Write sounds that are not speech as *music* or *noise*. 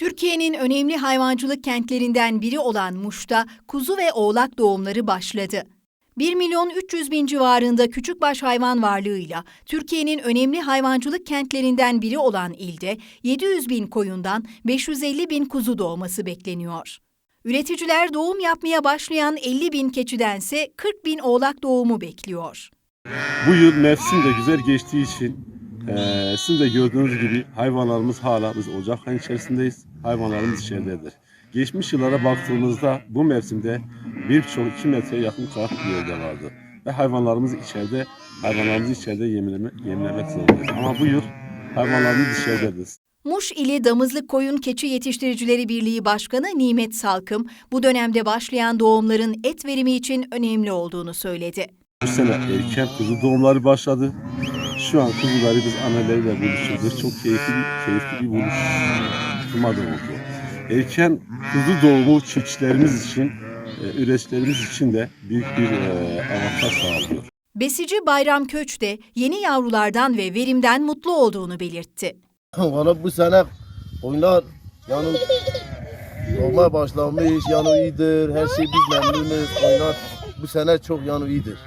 Türkiye'nin önemli hayvancılık kentlerinden biri olan Muş'ta kuzu ve oğlak doğumları başladı. 1 milyon 300 bin civarında küçükbaş hayvan varlığıyla Türkiye'nin önemli hayvancılık kentlerinden biri olan ilde 700 bin koyundan 550 bin kuzu doğması bekleniyor. Üreticiler doğum yapmaya başlayan 50 bin keçidense 40 bin oğlak doğumu bekliyor. Bu yıl mevsim de güzel geçtiği için eee sizin de gördüğünüz gibi hayvanlarımız hala biz Ocak ayı içerisindeyiz. Hayvanlarımız içeridedir. Geçmiş yıllara baktığımızda bu mevsimde birçok 2 metreye yakın kar bir yerde vardı. Ve hayvanlarımız içeride, hayvanlarımızı içeride yemleme, yemlemek zorundayız. Ama bu yıl hayvanlarımız dışarıdadır. Muş ili Damızlık Koyun Keçi Yetiştiricileri Birliği Başkanı Nimet Salkım, bu dönemde başlayan doğumların et verimi için önemli olduğunu söyledi. Bu sene erken kuzu doğumları başladı. Şu an kuzuları biz anneleriyle buluşuyoruz. Çok keyifli, keyifli bir buluşma da oldu. Erken kuzu doğumu çiftçilerimiz için, e, üreticilerimiz için de büyük bir e, avantaj sağlıyor. Besici Bayram Köç de yeni yavrulardan ve verimden mutlu olduğunu belirtti. *laughs* Valla bu sene oyunlar yani doğmaya başlamış yani iyidir. Her şey biz memnunuz. Oyunlar bu sene çok yani iyidir.